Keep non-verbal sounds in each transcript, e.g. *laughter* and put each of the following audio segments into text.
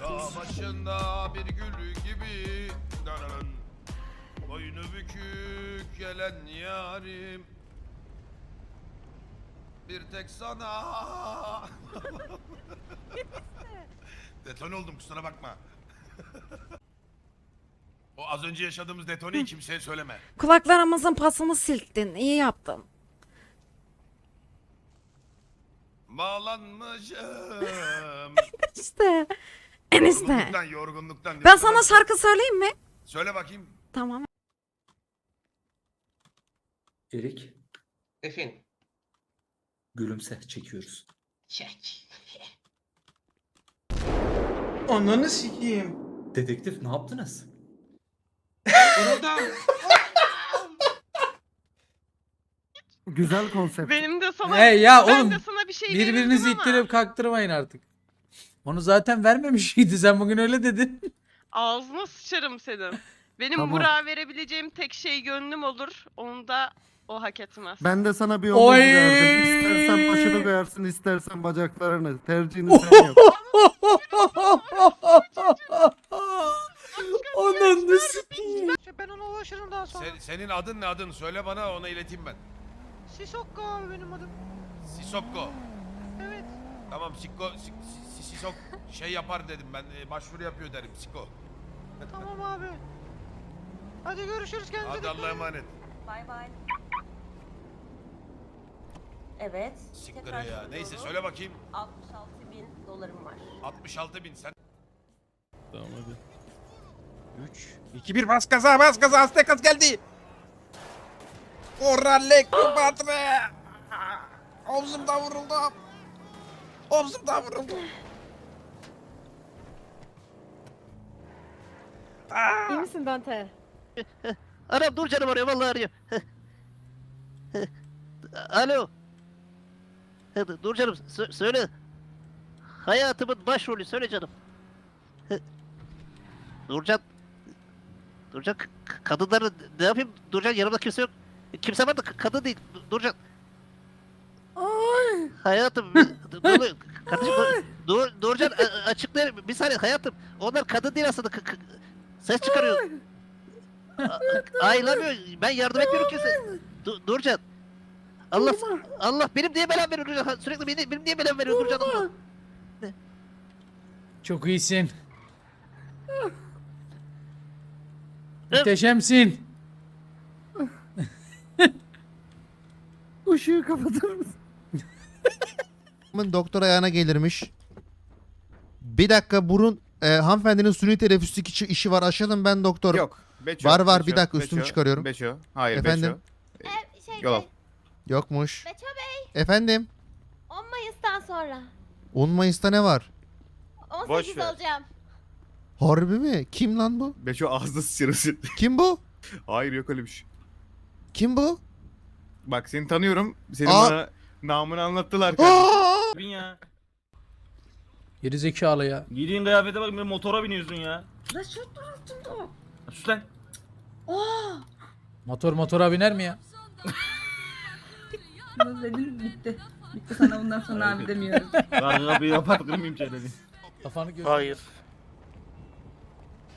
Dağ başında bir gül gibi Dananın. Boynu bükük gelen yarim Bir tek sana *laughs* Detone oldum kusura bakma O az önce yaşadığımız detoneyi kimseye söyleme Kulaklarımızın pasını silktin. İyi yaptın. Bağlanmışım *laughs* İşte. Enişte. Yorgunluktan yorgunluktan Ben sana şarkı söyleyeyim mi? Söyle bakayım Tamam. Erik, Efendim. gülümse çekiyoruz. Çek. Ananı sikeyim. Dedektif ne yaptınız? Burada Güzel konsept. Benim de sana Hey ya ben oğlum de sana bir şey birbirinizi verirdim ama ittirip kaktırmayın artık. Onu zaten vermemişydi sen bugün öyle dedin. Ağzına sıçarım senin. Benim Tamam. Burak'a verebileceğim tek şey gönlüm olur. Onu da o hak etmez. Ben de sana bir Oy! omuz verdim. İstersen başını koyarsın, istersen bacaklarını. Tercihini sen yap. *laughs* Onun sikeyim. Ben ona ulaşırım daha sonra. Sen- Senin adın ne adın söyle bana ona ileteyim ben Sisokko abi benim adım. Sisokko Evet. Tamam Sikko Si- Si- Sisok şey yapar dedim ben e, başvuru yapıyor derim Siko Tamam abi. Hadi görüşürüz kendinize. Hadi dikkat Allah'a edin. emanet Bay bay. Evet. Siktir tekrar ya soruyorum. neyse söyle bakayım 66 bin dolarım var. 66 bin sen 3, 2, 1 bas gaza bas gaza Aztekas geldi. Orale kubatre. Omzumda vuruldum. Omzumda vuruldum. İyi misin Dante? *laughs* Anam dur canım arıyor vallahi arıyor. *laughs* Alo. Dur canım sö- söyle. Hayatımın başrolü söyle canım. *laughs* Nurcan. Nurcan k- kadınları ne yapayım? Nurcan yanımda kimse yok. Kimse var da k- kadın değil. Nurcan. Hayatım. Dur, dur, kardeşim, dur, Nur, Nurcan a- açıklayayım. Bir saniye hayatım. Onlar kadın değil aslında. k- k- ses çıkarıyor. A- Aylamıyor. Ben yardım etmiyorum kimse. Du- Nurcan. Allah Allah benim niye belam veriyor Nurcan? Sürekli beni, benim niye belam veriyor Nurcan? Allah. Çok iyisin. Muhteşemsin. Işığı kapatır mısın? Doktor ayağına gelirmiş. Bir dakika burun e, hanımefendinin suni teneffüslük işi, işi var. Aşalım ben doktor. Yok. Beço, Var, var, bir Beço, dakika, üstümü Beço, çıkarıyorum. Beço. Hayır Efendim? Beço. Şey, Yol al. Yokmuş. Beço Bey, Efendim? 10 Mayıs'tan sonra. 10 Mayıs'ta ne var? 18 Boş ver. olacağım. Harbi mi? Kim lan bu? Beço ağzını sıçırırsın. Kim bu? Hayır yok öyle bir şey. Kim bu? Bak seni tanıyorum. Senin Aa! bana namını anlattılar. Aa! Bin ya. Geri zekalı ya. Giydiğin kıyafete bak bir motora biniyorsun ya. La şu altında. Sus lan. Motor motora biner mi ya? Dedim bitti. Bitti sana bundan sonra abi demiyorum. Karga kapıyı kapat kırmayayım dedi. Kafanı göz. Hayır.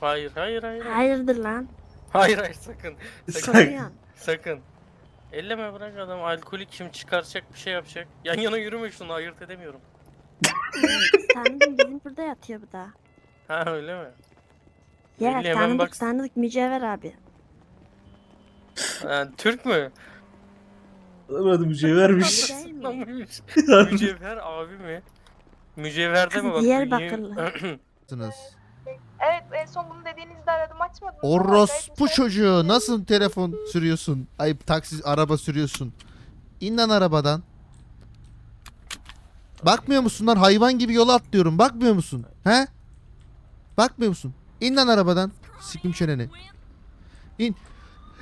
Hayır, hayır, hayır. Hayırdır lan? Hayır, hayır sakın. Soruyorsun. Sakın. Elleme bırak adam alkolik kim çıkaracak bir şey yapacak. Yan yana yürüme şunu ayırt edemiyorum. Tanıdık bizim burada yatıyor bu da. Ha öyle mi? Ya Belli, hemen tanıdık bak- tanıdık mücevher abi. Ha, Türk mü? Adı mücevhermiş. Değil mi? *laughs* Mücevher abi mi? Mücevherde Kız mi bak? Diyarbakırlı. Sınız. Evet en son bunu dediğinizde aradım açmadınız. Orospu çocuğu nasıl telefon sürüyorsun? Ay taksi araba sürüyorsun. İn lan arabadan. Bakmıyor musun lan hayvan gibi yola atlıyorum. Bakmıyor musun? He? Bakmıyor musun? İn lan arabadan. Sikim çeneni. İn.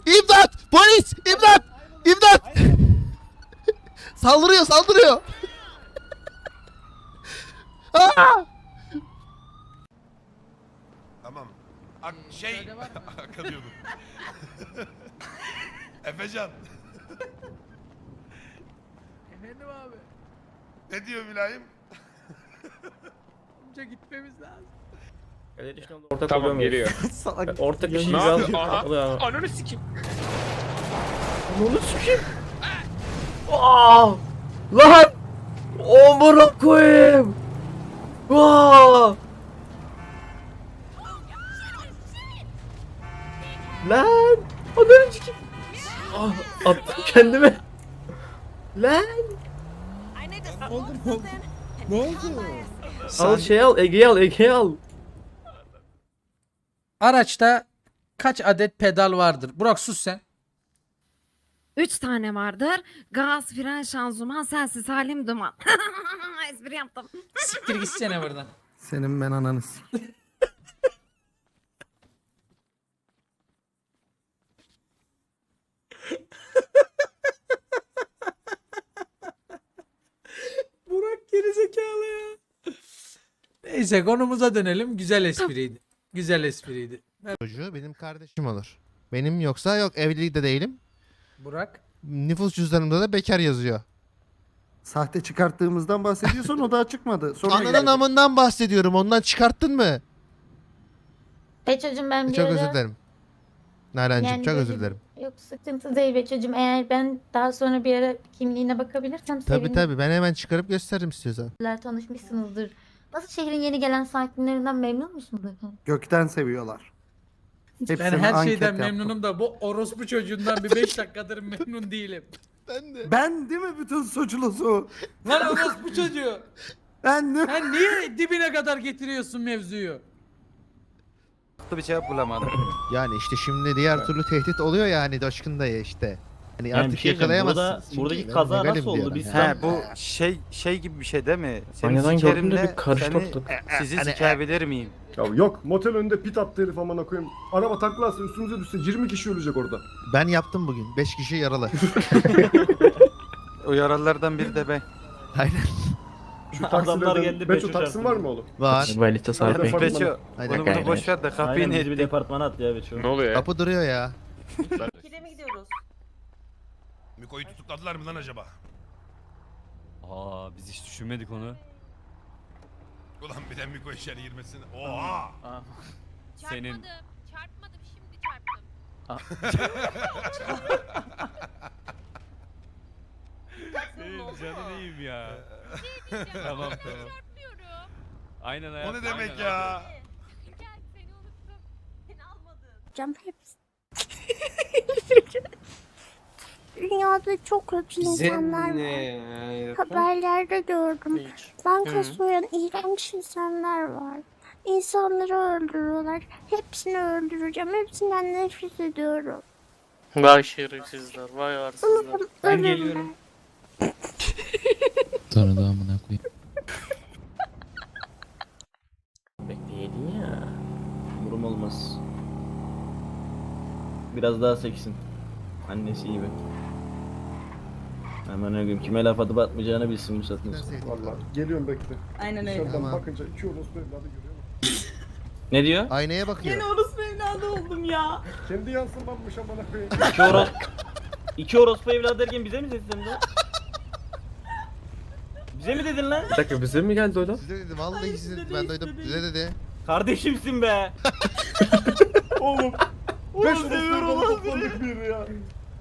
İmdat! Polis! İmdat! İmdat! *laughs* saldırıyor, saldırıyor. *laughs* Aa! Tamam Ak şey *laughs* Aka diyordum Efecan Efendim abi. Ne diyor Mülayim? Amca gitmemiz lazım. Tamam geliyor. *laughs* Ortak bir şey al. Ananı sikim. Lan! Omurum koyayım. Vaa! Lan! Ananı sikim. Ah, attım kendime. Lan! Ne oldu? Al şey al, Ege'yi al, Ege'yi al. Araçta kaç adet pedal vardır? Burak sus sen. Üç tane vardır. Gaz, fren, şanzıman, sensiz halim duman. *laughs* Espri yaptım. Siktir gitsene buradan. Senin ben ananız. *laughs* Burak gerizekalı ya. Neyse konumuza dönelim. Güzel espriydi. Güzel espriydi. Çocuğu benim kardeşim olur. Benim yoksa yok evlilikte değilim. Burak. Nüfus cüzdanımda da bekar yazıyor. Sahte çıkarttığımızdan bahsediyorsan o daha çıkmadı. Sonra geldi. amından bahsediyorum. Ondan çıkarttın mı? Beçocuğum ben bir Çok ara... özür dilerim. Narenciğim Yani çok özür dilerim. Yok sıkıntı değil Beçocuğum. Eğer ben daha sonra bir ara kimliğine bakabilirsem Tabi sevinirim. tabi ben hemen çıkarıp gösteririm istiyorsan. tanışmışsınızdır. Nasıl şehrin yeni gelen sakinlerinden memnun musunuz efendim? Gökten seviyorlar. Ben Hepsine her anket şeyden yaptım. memnunum da bu orospu çocuğundan bir 5 dakikadır memnun değilim. Ben de. Ben değil mi bütün suçlusu? Lan orospu çocuğu. Ben de. Sen niye dibine kadar getiriyorsun mevzuyu? Bir cevap bulamadım. *clears throat* Yani işte şimdi diğer türlü tehdit oluyor ya hani Doşkun dayı işte. Hani Yani bir artık şey diyeceğim, yakalayamazsın. burada- Çünkü buradaki ben kaza legalim nasıl oldu? Biz yani. He bu şey şey gibi bir şey değil mi? Seni Aynadan sikerim gördüm de de bir karıştı seni ortalık. sizi Hani- sikebilir miyim? Ya yok motel önünde pit attı herif amına koyayım. Araba taklarsa üstümüze düşse 20 kişi ölecek orada. Ben yaptım bugün. 5 kişi yaralı. O yaralılardan biri de ben. Aynen. Şu Adamlar geldi, Beço Beço taksin çarptı. var mı oğlum? Var. Valite Hadi bakalım. Beço onu bakalım. bunu boş ver de kapıyı Aynen ne bizi bir ettin? departmana at ya Beço. Kapı duruyor ya. İkide mi gidiyoruz? Miko'yu tutukladılar mı lan acaba? Aa biz hiç düşünmedik onu. Ulan bir de Miko içeri girmesin. Oha! *laughs* Senin Çarpmadım şimdi çarptım. *laughs* canın iyiyim ya. *laughs* tamam tamam. Aynen O ne demek ya? Seni unuttum. Seni almadım. Cam hepsi. *laughs* Dünyada çok kötü insanlar var. Haberlerde gördüm. Banka soyan iğrenç insanlar var. İnsanları öldürüyorlar. Hepsini öldüreceğim. Hepsinden nefret ediyorum. Vay şerefsizler, vay arsızlar. Umarım Ben geliyorum. *laughs* Sonra da amına koyayım. Bekleyelim ya. Durum olmaz. Biraz daha seksin. Annesi gibi. Hemen ögüm kime laf atıp atmayacağını bilsin bu sonra. Valla geliyorum bekle. Aynen Dışarıdan Tamam. bakınca iki orospu evladı görüyor musun? Ne diyor? Aynaya bakıyor. orospu evladı oldum ya. Kendi yansımanmış amına koyayım. İki oros... İki orospu evladı derken bize mi lan? Bize mi dedin lan? Bir dakika bize mi geldi o da? Size dedim vallahi size dedim ben duydum. Size dedi. Kardeşimsin be. *laughs* Oğlum. Oğlum seviyorum lan bir ya.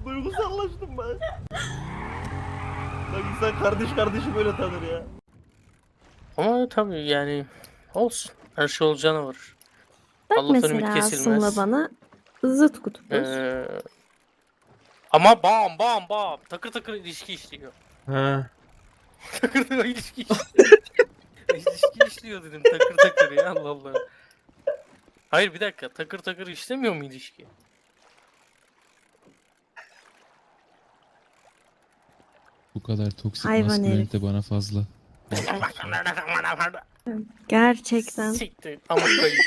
Duygusallaştım ben. Bak insan kardeş kardeşi böyle tanır ya. Ama tabii yani olsun. Her şey olacağına varır. Bak Allah'tan ümit mesela kesilmez. aslında bana zıt kutupuz. Ee, ama bam bam bam takır takır ilişki işliyor. He. Takır takır ilişki işliyor. *laughs* ilişki işliyor dedim takır takır ya Allah Allah. Hayır bir dakika takır takır işlemiyor mu ilişki? Bu kadar toksik Hayvan herif. de bana fazla. Gerçekten. Siktir ama koyayım.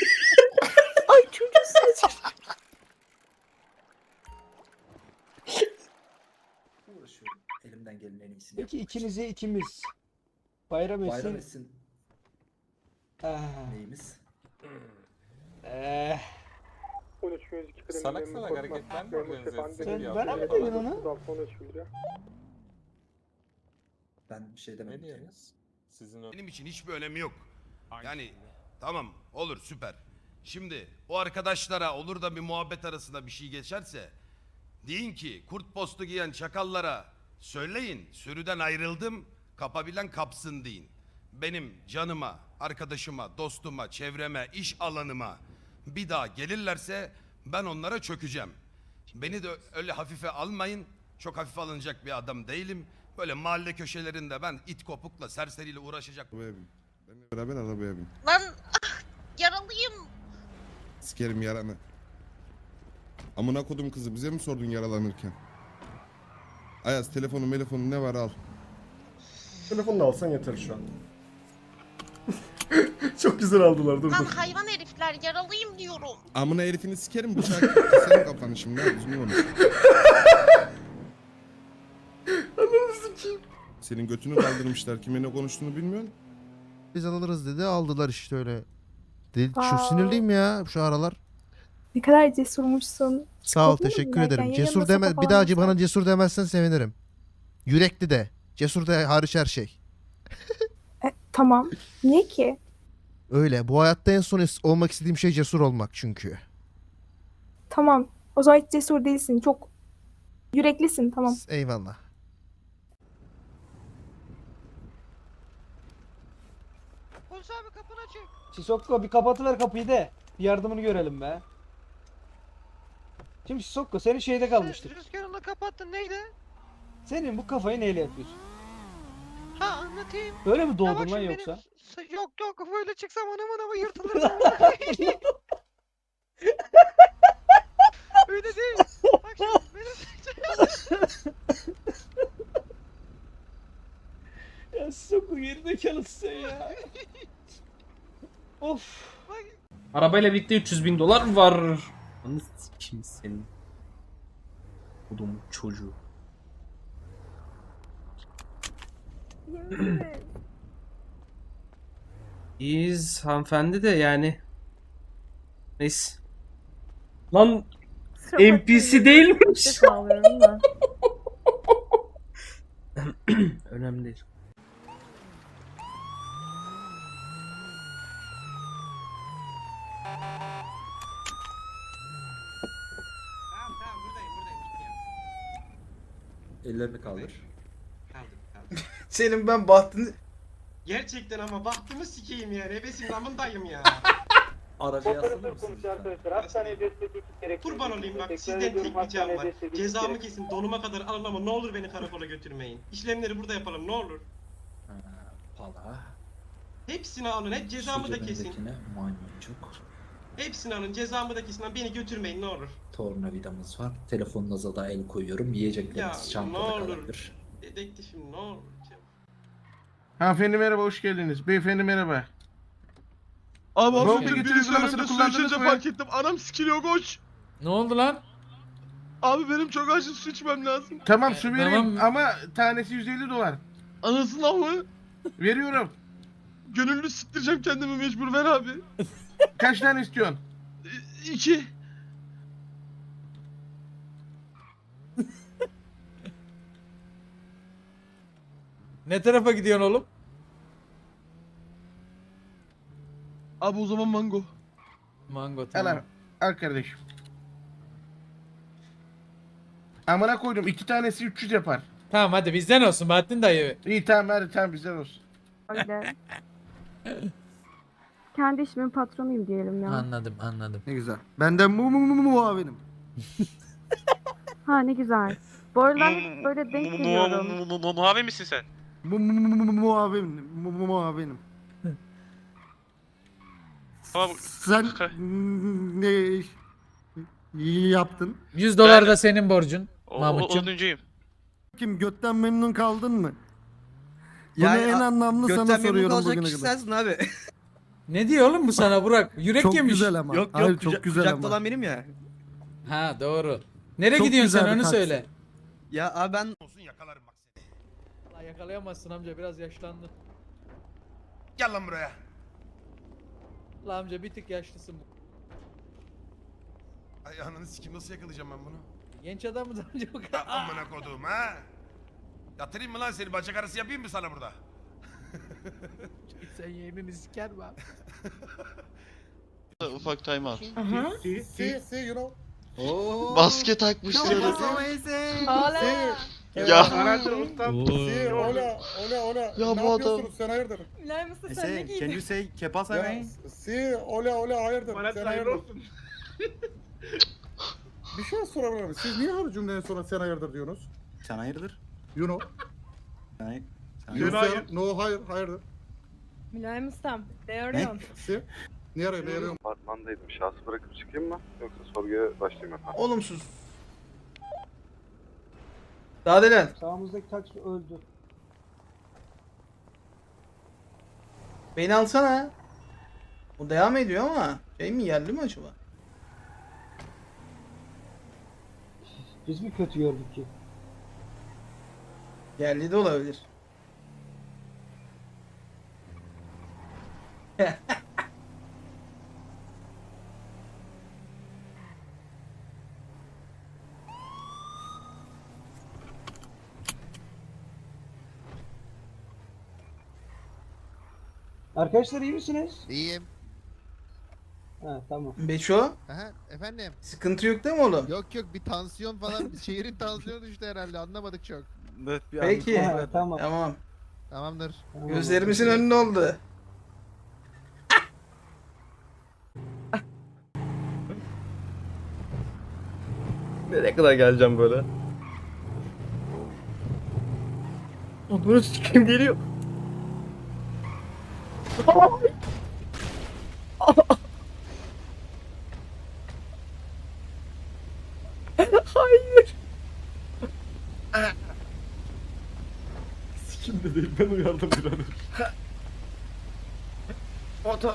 Elimden gelen en iyisini. Peki ikinize ikimiz. Bayram Bayram etsin Ah, neyimiz? eh. Salak salak hareketler mi organize Sen bana mı dedin onu? Ben bir şey Ne demedim. diyorsunuz? Sizin. Benim için hiçbir önemi yok. Yani tamam olur süper. Şimdi o arkadaşlara olur da bir muhabbet arasında bir şey geçerse deyin ki kurt postu giyen çakallara söyleyin sürüden ayrıldım kapabilen kapsın deyin. Benim canıma, arkadaşıma, dostuma, çevreme, iş alanıma bir daha gelirlerse ben onlara çökeceğim. Beni de öyle hafife almayın. Çok hafife alınacak bir adam değilim. Böyle mahalle köşelerinde ben it kopukla serseriyle uğraşacak Arabaya bin. Benimle beraber arabaya bin. Lan yaralıyım. Sikerim yaranı. Amına kodum kızı bize mi sordun yaralanırken? Ayaz telefonu telefonu ne var al. Telefonu da alsan yeter şu an. *laughs* Çok güzel aldılar dur Lan hayvan herifler yaralıyım diyorum. Amına herifini sikerim bıçak. Senin kafanı şimdi ha düzgün konuş. Senin götünü kaldırmışlar. Kime ne konuştuğunu bilmiyorsun. Biz alırız dedi aldılar işte öyle. Dedi, çok Wow. sinirliyim ya şu aralar. Ne kadar cesurmuşsun. Sağ ol teşekkür ederim. Cesur deme bir daha olmazsan. bana cesur demezsen sevinirim. Yürekli de. Cesur da hariç her şey. Tamam. Niye ki? Öyle. Bu hayatta en son es- olmak istediğim şey cesur olmak çünkü. Tamam. O zaman hiç cesur değilsin. Çok yüreklisin. Tamam. Eyvallah. Polis abi kapını açın. Sisokko bir kapatıver kapıyı de. Bir yardımını görelim be. Şimdi Sisokko senin şeyde kalmıştık. Rüzgarını kapattın neydi? Senin bu kafayı neyle yapıyorsun? Ha anlatayım. Böyle mi Ya doğdun bak lan şimdi benim yoksa? s- Yok yok böyle çıksam anam anama *laughs* yırtılır. Öyle değil. Bak şimdi benim *laughs* Ya Sisokko gerizekalısın sen ya. *laughs* of. Arabayla birlikte 300 bin dolar var. Anı kim senin? Odum çocuğu. İyiyiz hanımefendi de yani. Neyse. Lan NPC değilmiş. *clears throat* Önemli değil. Ellerini kaldır. *laughs* Senin ben bahtını... Gerçekten ama bahtımı sikeyim yani. Ebesin amındayım ya. Araca yaslanır lütfen? Kurban olayım bak sizden tek ricam var. Cezamı kesin donuma kadar alın ama ne olur beni karakola götürmeyin. İşlemleri burada yapalım ne olur. Ha, Pala. Hepsini alın hep cezamı da kesin. Maymuncuk. Hepsini alın cezamı da kesin ama beni götürmeyin ne olur. Tornavidamız var. Telefonunuza da el koyuyorum. Yiyecekleriniz Ya, çantada ne olur. kalabilir. Dedektifim ne olur. Hanımefendi merhaba hoş geldiniz. Beyefendi merhaba. Abi az önce götürüş arabasını kullandınız mı? ettim. Anam sikiliyor koç. Ne oldu lan? Abi benim çok acil su içmem lazım. Tamam su vereyim Tamam. ama tanesi 150 dolar. Anasını mı? Veriyorum. Gönüllü siktireceğim kendimi mecbur ver abi. *laughs* Kaç tane istiyorsun? İki. Ne tarafa gidiyorsun oğlum? Abi o zaman mango. Mango Al tamam. al, al kardeşim. Amına koydum iki tanesi 300 yapar. Tamam hadi bizden olsun Bahattin dayı. İyi tamam hadi tamam bizden olsun. Öyle. *laughs* Kendi işimin patronuyum diyelim ya. Anladım anladım. Ne güzel. Benden mu mu mu mu muavinim. Ha ne güzel. Bu aralar hep böyle denk geliyorum. Muhavi misin sen? Mu mu mu mu mu muavinim. Mu mu muavinim. Tamam. Sen ne yaptın? 100 dolar da senin borcun. Mahmutcuğum. Oduncuyum. Kim götten memnun kaldın mı? Bunu en anlamlı sana soruyorum bugüne kadar. abi. Ne diyor oğlum bu sana Burak? Yürek Çok yemiş. güzel ama. Hayır, çok güzel ama. benim ya. Ha doğru. Nereye Çok gidiyorsun güzel sen bir onu taksi. söyle. Ya abi ben Olsun yakalarım bak seni. Allah yakalayamazsın amca biraz yaşlandın. Gel lan buraya. La amca bir tık yaşlısın. Ay ananı sikim nasıl yakalayacağım ben bunu? Genç adamız amca bu Ya kadar. amına kodum ha. Yatırayım mı lan seni bacak arası yapayım mı sana burada? Sen yeminini siker mi abi? Ufak time out. See, see, see, you know. Maske takmışlar. Ya. See, hola, hola, hola. Ya ne bu adam- sen hayırdır? Can you say Ya, see, hola, hola, hayırdır? Sen hayırdır? *laughs* Bir şey sorabilir miyim? Siz niye her cümleden sonra sen hayırdır diyorsunuz? Sen hayırdır? You know. Sen say, no, hayır, hayırdır. Mülayim ustam. Ne? See? Niye arıyor, ne arıyor? Apartmandaydım. Şahsı bırakıp çıkayım mı? Yoksa sorguya başlayayım efendim. Olumsuz. Daha delen. Sağımızdaki taksi öldü. Beni alsana. O devam ediyor ama şey mi yerli mi acaba? Biz mi kötü gördük ki? Yerli de olabilir. Arkadaşlar iyi misiniz? İyiyim. Ha tamam. Beço Aha, efendim. sıkıntı yok değil mi oğlum? Yok yok bir tansiyon falan şehrin tansiyonu düştü herhalde anlamadık çok. Peki. tamam. Tamam. Tamamdır. Gözlerimizin önünde oldu. *laughs* Nereye kadar geleceğim böyle? Bunu kim geliyor? Hayır. Sikim de değil ben uyardım birader. Motor.